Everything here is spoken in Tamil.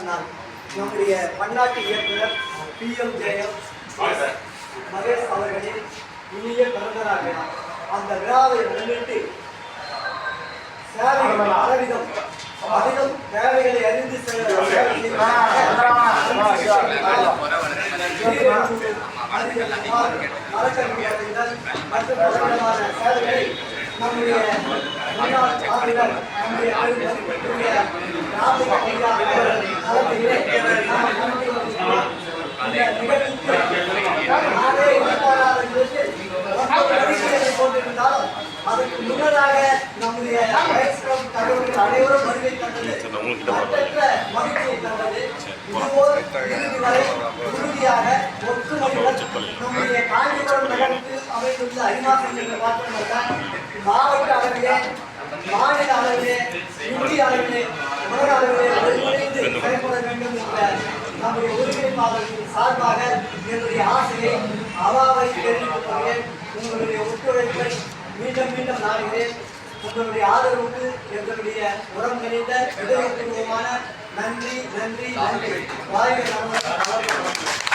நாள் நம்முடைய பன்னாட்டு இயக்குனர் பி எம் ஜெயம் மகேஷ் அவர்களின் இனிய பிறந்தநாள் விழா அந்த விழாவை முன்னிட்டு சேவை பலவிதம் அதிலும் தேவைகளை அறிந்து நம்முடைய நம்முடைய தலைவர்கள் அனைவரும் வருகை தந்தது இறுதி வரை உறுதியாக ஒற்றுமையுடன் நம்முடைய காஞ்சிபுரம் நகரத்தில் அமைந்துள்ள அரிமாசம் என்ற மாற்றமல்ல மாவட்ட அளவிலே மாநில அளவிலே இந்திய அளவிலே உலக அளவிலே ஒருங்கிணைந்து செயல்பட வேண்டும் என்ற நம்முடைய ஒருங்கிணைப்பாளர்களின் சார்பாக என்னுடைய ஆசையை அவாவை தெரிவித்துக் கொள்கிறேன் உங்களுடைய ஒத்துழைப்பை மீண்டும் மீண்டும் நாடுகிறேன் உங்களுடைய ஆதரவுக்கு எங்களுடைய உரம் நிறைந்த இதயபூர்வமான நன்றி நன்றி நன்றி வாழ்க.